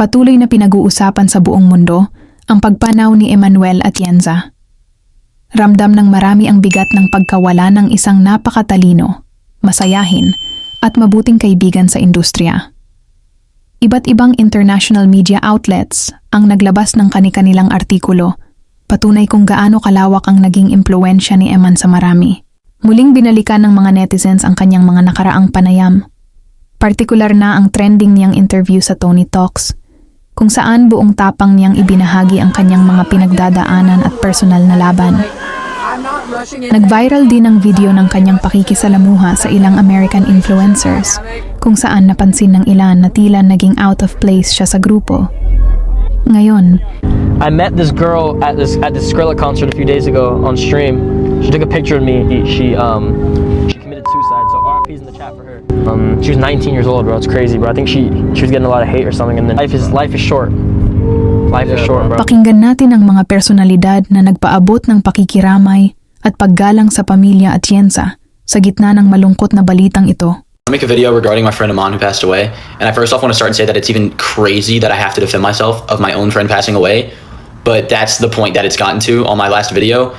Patuloy na pinag-uusapan sa buong mundo ang pagpanaw ni Emmanuel Atienza. Ramdam ng marami ang bigat ng pagkawala ng isang napakatalino, masayahin, at mabuting kaibigan sa industriya. Iba't ibang international media outlets ang naglabas ng kani-kanilang artikulo, patunay kung gaano kalawak ang naging impluensya ni Eman sa marami. Muling binalikan ng mga netizens ang kanyang mga nakaraang panayam. Partikular na ang trending niyang interview sa Tony Talks, kung saan buong tapang niyang ibinahagi ang kanyang mga pinagdadaanan at personal na laban. Nag-viral din ang video ng kanyang pakikisalamuha sa ilang American influencers, kung saan napansin ng ilan na tila naging out of place siya sa grupo. Ngayon, I met this girl at this at this Skrillex concert a few days ago on stream. She took a picture of me. She um she Um, she was 19 years old, bro. It's crazy, bro. I think she she was getting a lot of hate or something. And then life is life is short. Life is short, bro. pakinggan natin ang mga personalidad na nagpaabot ng pakikiramay at paggalang sa pamilya at Atienza sa gitna ng malungkot na balitang ito. I make a video regarding my friend Amon who passed away, and I first off want to start and say that it's even crazy that I have to defend myself of my own friend passing away, but that's the point that it's gotten to on my last video.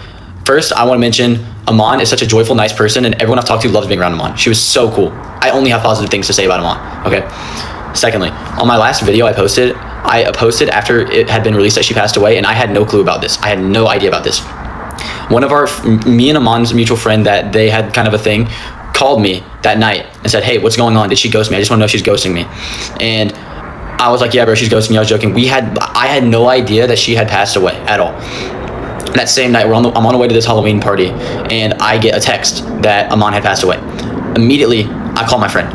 First, I want to mention Amon is such a joyful, nice person, and everyone I've talked to loves being around Amon. She was so cool. I only have positive things to say about Amon. Okay. Secondly, on my last video I posted, I posted after it had been released that she passed away, and I had no clue about this. I had no idea about this one of our me and Amon's mutual friend that they had kind of a thing called me that night and said, "Hey, what's going on? Did she ghost me? I just want to know if she's ghosting me." And I was like, "Yeah, bro, she's ghosting me." I was joking. We had I had no idea that she had passed away at all. That same night, we're on the, I'm on the way to this Halloween party, and I get a text that Amon had passed away. Immediately, I call my friend.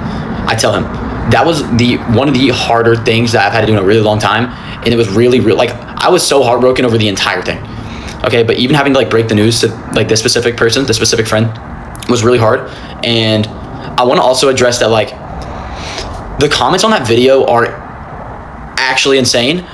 I tell him that was the one of the harder things that I've had to do in a really long time, and it was really, real like I was so heartbroken over the entire thing. Okay, but even having to like break the news to like this specific person, this specific friend, was really hard. And I want to also address that like the comments on that video are actually insane.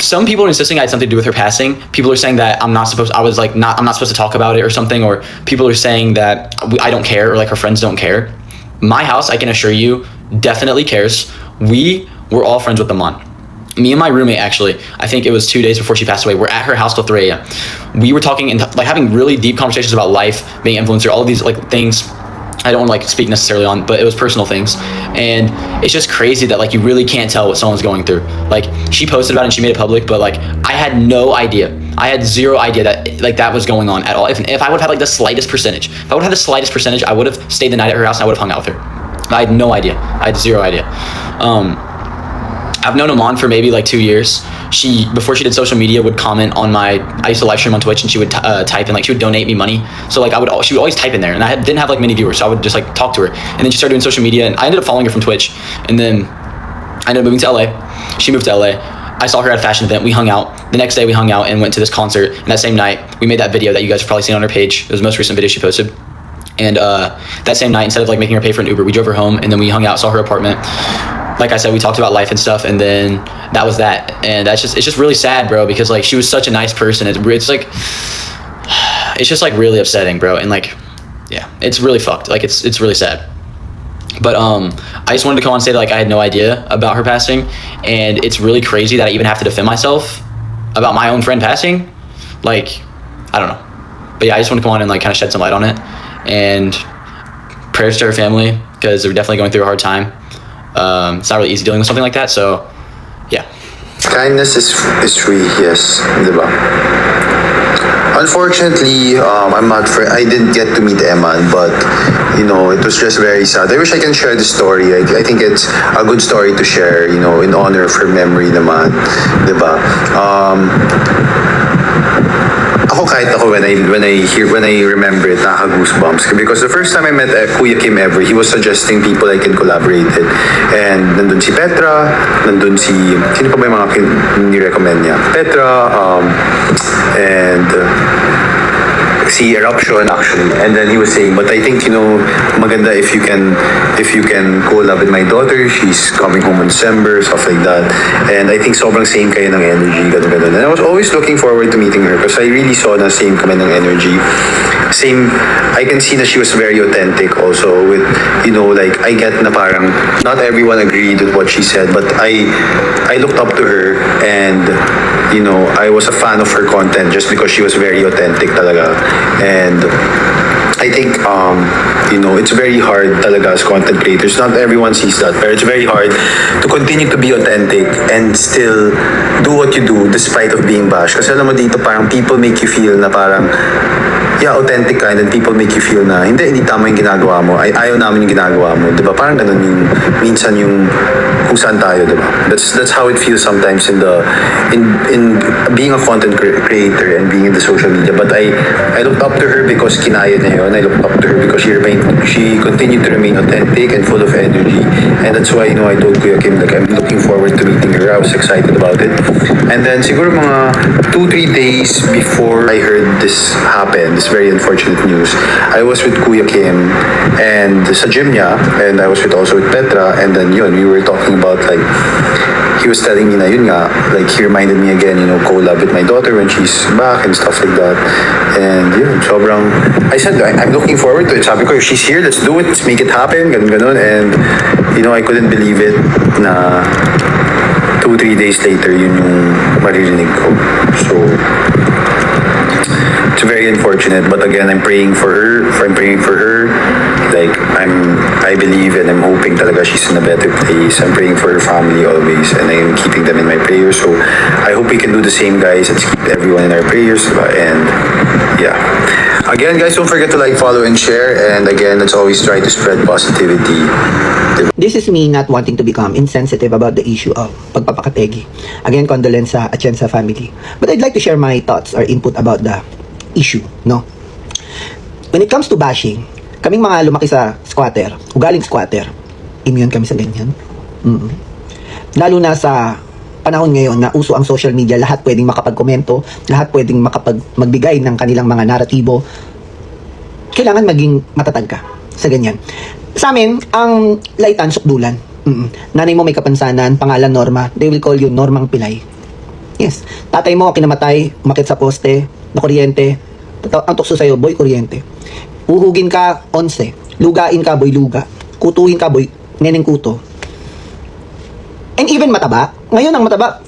Some people are insisting I had something to do with her passing. People are saying that I'm not supposed. I was like not. I'm not supposed to talk about it or something. Or people are saying that I don't care or like her friends don't care. My house, I can assure you, definitely cares. We were all friends with the mom me and my roommate actually i think it was two days before she passed away we're at her house till 3 a.m we were talking and like having really deep conversations about life being influencer all these like things i don't want to like speak necessarily on but it was personal things. And it's just crazy that like you really can't tell what someone's going through. Like she posted about it and she made it public but like i had no idea. I had zero idea that like that was going on at all. If, if i would have had like the slightest percentage if i would have had the slightest percentage i would have stayed the night at her house and i would have hung out with her. I had no idea. I had zero idea. Um I've known Amon for maybe like two years. She before she did social media would comment on my. I used to live stream on Twitch and she would t- uh, type in like she would donate me money. So like I would she would always type in there and I had, didn't have like many viewers, so I would just like talk to her. And then she started doing social media and I ended up following her from Twitch. And then I ended up moving to LA. She moved to LA. I saw her at a fashion event. We hung out. The next day we hung out and went to this concert. And that same night we made that video that you guys have probably seen on her page. It was the most recent video she posted. And uh, that same night, instead of like making her pay for an Uber, we drove her home and then we hung out, saw her apartment. Like I said, we talked about life and stuff, and then that was that. And that's just it's just really sad, bro, because like she was such a nice person. It's, it's like it's just like really upsetting, bro, and like yeah, it's really fucked. Like it's it's really sad. But um, I just wanted to come on and say that like I had no idea about her passing, and it's really crazy that I even have to defend myself about my own friend passing. Like, I don't know. But yeah, I just want to come on and like kind of shed some light on it, and prayers to her family because they're definitely going through a hard time. Um, it's not really easy dealing with something like that. So, yeah. Kindness is is free, yes, di ba? Unfortunately, um, I'm not. Fr- I didn't get to meet Eman, but you know, it was just very sad. I wish I can share the story. I, I think it's a good story to share. You know, in honor of her memory, naman, di ba? Um, kahit ako when I when I hear when I remember it nakaka goosebumps because the first time I met uh, Kuya Kim ever he was suggesting people I can collaborate with. And nandun si Petra nandun si sino pa ba mga kin- ni-recommend niya? Petra um, and uh, si Eruption actually and then he was saying but I think you know maganda if you can if you can collab with my daughter. She's coming home in December stuff like that. And I think sobrang same kayo ng energy ganun ganun and I was always looking forward to meeting her because I really saw na same kami ng energy. Same, I can see that she was very authentic also with, you know, like, I get na parang, not everyone agreed with what she said, but I, I looked up to her and, you know, I was a fan of her content just because she was very authentic talaga. And, I think, um, you know, it's very hard talaga as content creators. Not everyone sees that, but it's very hard to continue to be authentic and still do what you do despite of being bashed. Kasi alam mo dito, parang people make you feel na parang, yeah, authentic ka and then people make you feel na, hindi, hindi tama yung ginagawa mo. Ay, ayaw namin yung ginagawa mo. Di ba? Parang ganun yung, minsan yung tayo? That's, that's how it feels sometimes in the, in, in being a content creator and being in the social media. But I, I looked up to her because kinaya niya yun. I looked up to her because she remained, she continued to remain authentic and full of energy. And that's why, you know, I told Kuya Kim, like, I'm looking forward to meeting her. I was excited about it. And then, siguro mga two, three days before I heard this happen, this very unfortunate news, I was with Kuya Kim and sa gym niya, and I was with also with Petra, and then yun, we were talking about like, he was telling me na yun nga, like he reminded me again, you know, collab with my daughter when she's back and stuff like that. And yun, sobrang, I said, I- I'm looking forward to it. Sabi ko, if she's here, let's do it, let's make it happen, ganun ganun. And, you know, I couldn't believe it na two, three days later, yun yung maririnig ko. So, it's very unfortunate but again i'm praying for her i'm praying for her like i'm i believe and i'm hoping talaga she's in a better place i'm praying for her family always and i'm keeping them in my prayers so i hope we can do the same guys let's keep everyone in our prayers and yeah again guys don't forget to like follow and share and again let's always try to spread positivity This is me not wanting to become insensitive about the issue of pagpapakategi. Again, condolence sa Atienza family. But I'd like to share my thoughts or input about the issue, no? When it comes to bashing, kaming mga lumaki sa squatter, ugaling squatter, immune kami sa ganyan. Mm Lalo na sa panahon ngayon na uso ang social media, lahat pwedeng makapagkomento, lahat pwedeng makapag magbigay ng kanilang mga naratibo, kailangan maging matatag ka sa ganyan. Sa amin, ang laitan, sukdulan. Mm-mm. Nanay mo may kapansanan, pangalan Norma, they will call you Normang Pilay. Yes. Tatay mo, kinamatay, umakit sa poste, na kuryente. Ang tukso sa'yo, boy, kuryente. Uhugin ka, onse. Lugain ka, boy, luga. Kutuhin ka, boy, neneng kuto. And even mataba. Ngayon ang mataba,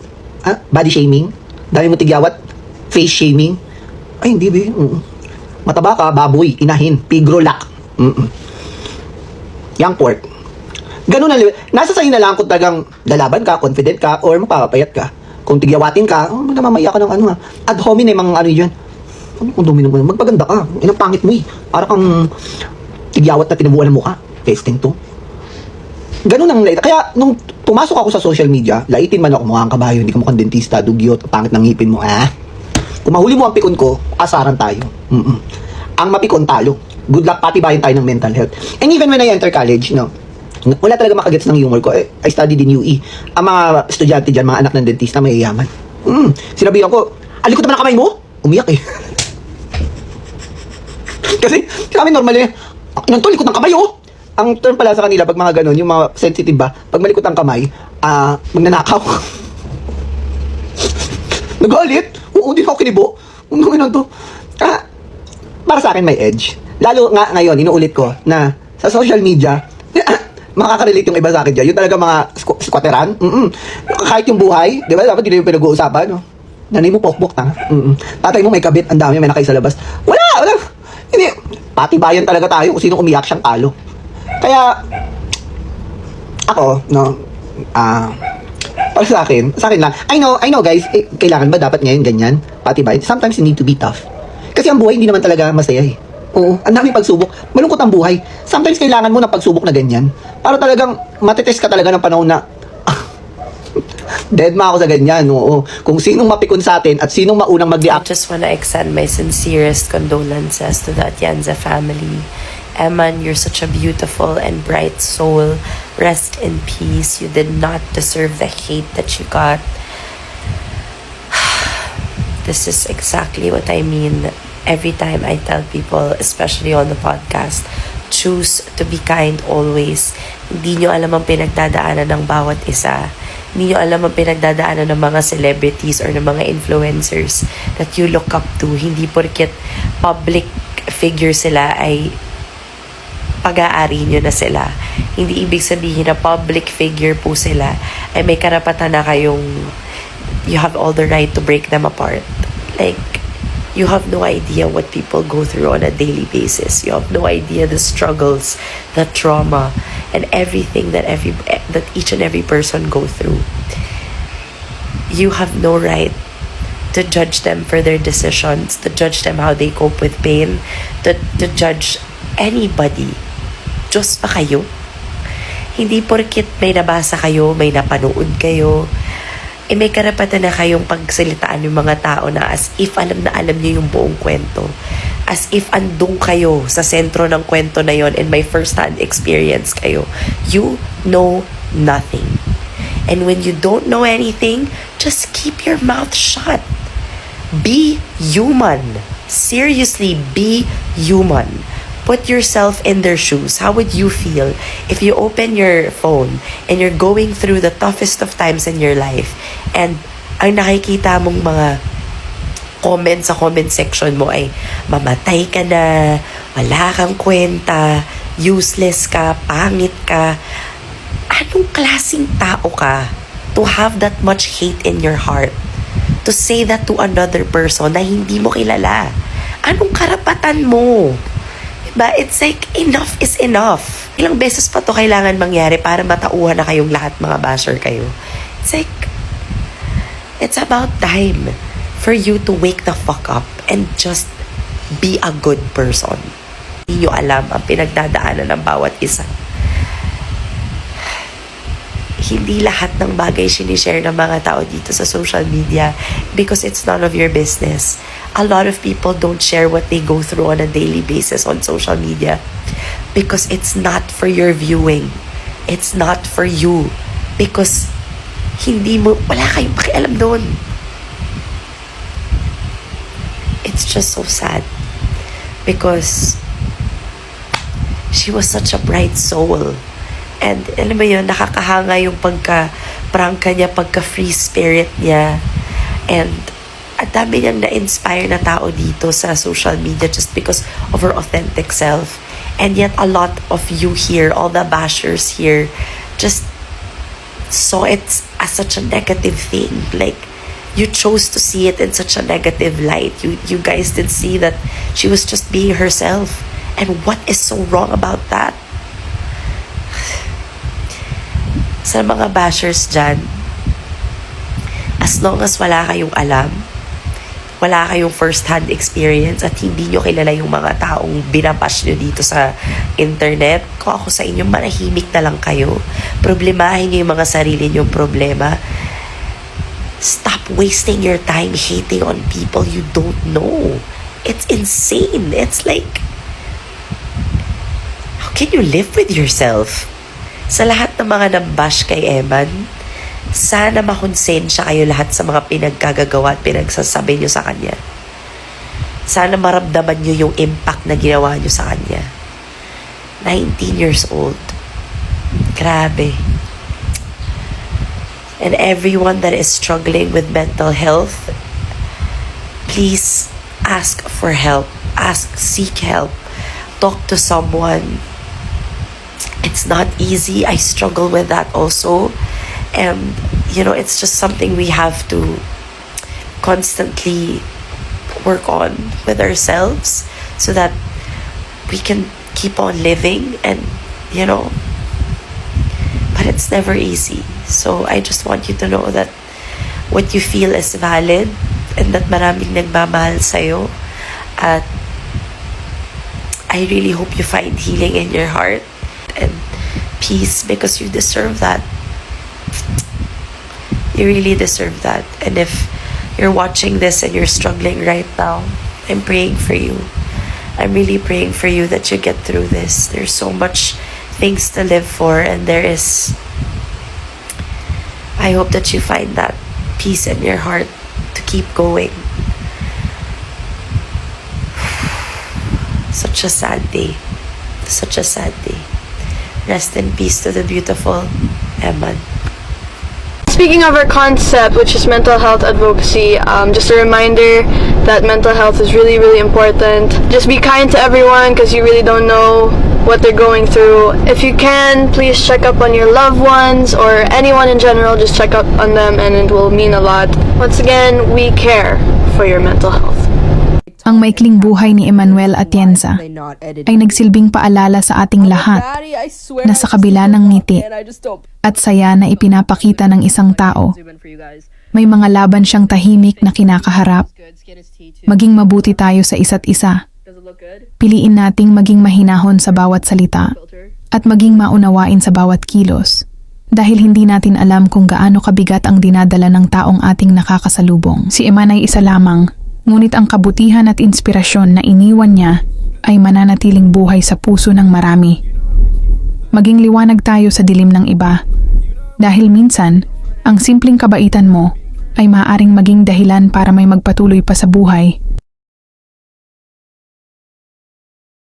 ah, body shaming, dami mo tigyawat, face shaming. Ay, hindi, be. Mm-mm. Mataba ka, baboy, inahin, pigrolak. Mm-mm. Young pork. Ganun na, nasa sa'yo na lang kung talagang lalaban ka, confident ka, or magpapapayat ka. Kung tigyawatin ka, oh, mamamaya ka ng ano ha. Ad hominem ang ano yun. Ano kung domino mo? Magpaganda ka. Inang pangit mo eh. Para kang tigyawat na tinabuhan ng mukha. Testing to. Ganun ang lait. Kaya nung pumasok ako sa social media, laitin man ako mukhang kabayo, hindi ka mukhang dentista, dugyot, pangit ng ngipin mo, ah. Kung mahuli mo ang pikon ko, asaran tayo. Mm-mm. Ang mapikon talo. Good luck, patibayin tayo ng mental health. And even when I enter college, no, wala talaga makagets ng humor ko. Eh, I studied in UE. Ang mga estudyante dyan, mga anak ng dentista, may yaman. Mm, sinabihan ko, alikot naman ang kamay mo? Umiyak eh. Kasi kami normal eh, nang likot ng kamay oh. Ang term pala sa kanila, pag mga ganun, yung mga sensitive ba, pag malikot ang kamay, ah, magnanakaw. Nagalit? Oo, di ako kinibo. Ano nga to? Ah, para sa akin may edge. Lalo nga ngayon, inuulit ko na sa social media, makaka-relate yung iba sa akin dyan. Yung talaga mga squ- squatteran. Mm Kahit yung buhay, di ba? Dapat hindi yung pinag-uusapan. No? Nanay mo pokpok tanga. Mm Tatay mo may kabit, ang dami, may nakay sa labas. Wala, wala. Hindi. Patibayan talaga tayo kung sino umiyak siyang talo. Kaya, ako, no, ah, para sa akin, sa akin lang, I know, I know guys, eh, kailangan ba dapat ngayon ganyan? Patibay? Sometimes you need to be tough. Kasi ang buhay hindi naman talaga masaya eh. Oo, ang daming pagsubok. Malungkot ang buhay. Sometimes kailangan mo ng pagsubok na ganyan. Para talagang matitest ka talaga ng panahon na "Ah, dead ma ako sa ganyan. Oo. Kung sinong mapikon sa atin at sinong maunang I mag-react just want to extend my sincerest condolences to the Atienza family. Eman, you're such a beautiful and bright soul. Rest in peace. You did not deserve the hate that you got. This is exactly what I mean every time I tell people, especially on the podcast. Choose to be kind always. Hindi nyo alam ang pinagdadaanan ng bawat isa. Hindi nyo alam ang pinagdadaanan ng mga celebrities or ng mga influencers that you look up to. Hindi porket public figure sila ay pag-aari nyo na sila. Hindi ibig sabihin na public figure po sila ay may karapatan na kayong you have all the right to break them apart. Like, you have no idea what people go through on a daily basis. You have no idea the struggles, the trauma, and everything that every that each and every person go through. You have no right to judge them for their decisions, to judge them how they cope with pain, to, to judge anybody. Diyos pa kayo. Hindi porkit may nabasa kayo, may napanood kayo, eh may karapatan na kayong pagsalitaan yung mga tao na as if alam na alam niyo yung buong kwento. As if andung kayo sa sentro ng kwento na yon and may first-hand experience kayo. You know nothing. And when you don't know anything, just keep your mouth shut. Be human. Seriously, be human. Put yourself in their shoes. How would you feel if you open your phone and you're going through the toughest of times in your life and ang nakikita mong mga comment sa comment section mo ay mamatay ka na, wala kang kwenta, useless ka, pangit ka. Anong klasing tao ka to have that much hate in your heart? To say that to another person na hindi mo kilala? Anong karapatan mo? Diba? It's like, enough is enough. Ilang beses pa to kailangan mangyari para matauhan na kayong lahat mga basher kayo. It's like, it's about time for you to wake the fuck up and just be a good person. Hindi nyo alam ang pinagdadaanan ng bawat isa. Hindi lahat ng bagay sinishare ng mga tao dito sa social media because it's none of your business. A lot of people don't share what they go through on a daily basis on social media because it's not for your viewing. It's not for you because hindi mo, wala kayong pakialam doon. It's just so sad because she was such a bright soul. And alam mo yun, nakakahanga yung pagka-prangka niya, pagka-free spirit niya. And at dami niyang na-inspire na tao dito sa social media just because of her authentic self. And yet a lot of you here, all the bashers here, just saw it as such a negative thing. Like, you chose to see it in such a negative light. You, you guys did see that she was just being herself. And what is so wrong about that? Sa mga bashers dyan, as long as wala kayong alam, wala kayong first-hand experience at hindi nyo kilala yung mga taong binabash nyo dito sa internet, kung ako sa inyo, manahimik na lang kayo. Problemahin nyo yung mga sarili nyong problema. Stop wasting your time hating on people you don't know. It's insane. It's like, how can you live with yourself? Sa lahat ng mga nambash kay Eman, sana makonsensya kayo lahat sa mga pinagkagagawa at pinagsasabi nyo sa kanya. Sana maramdaman nyo yung impact na ginawa nyo sa kanya. 19 years old. Grabe. And everyone that is struggling with mental health, please ask for help. Ask, seek help. Talk to someone. It's not easy. I struggle with that also. And, you know, it's just something we have to constantly work on with ourselves so that we can keep on living and, you know, but it's never easy. So I just want you to know that what you feel is valid and that maraming nagmamahal sa'yo. At I really hope you find healing in your heart and peace because you deserve that. You really deserve that. And if you're watching this and you're struggling right now, I'm praying for you. I'm really praying for you that you get through this. There's so much things to live for, and there is. I hope that you find that peace in your heart to keep going. Such a sad day. Such a sad day. Rest in peace to the beautiful Eman. speaking of our concept, which is mental health advocacy, um, just a reminder that mental health is really, really important. Just be kind to everyone because you really don't know what they're going through. If you can, please check up on your loved ones or anyone in general. Just check up on them and it will mean a lot. Once again, we care for your mental health. Ang maikling buhay ni Emmanuel Atienza ay nagsilbing paalala sa ating lahat na sa kabila ng ngiti at saya na ipinapakita ng isang tao, may mga laban siyang tahimik na kinakaharap. Maging mabuti tayo sa isa't isa. Piliin nating maging mahinahon sa bawat salita at maging maunawain sa bawat kilos. Dahil hindi natin alam kung gaano kabigat ang dinadala ng taong ating nakakasalubong. Si Eman ay isa lamang, ngunit ang kabutihan at inspirasyon na iniwan niya ay mananatiling buhay sa puso ng marami. Maging liwanag tayo sa dilim ng iba. Dahil minsan, ang simpleng kabaitan mo ay maaaring maging dahilan para may magpatuloy pa sa buhay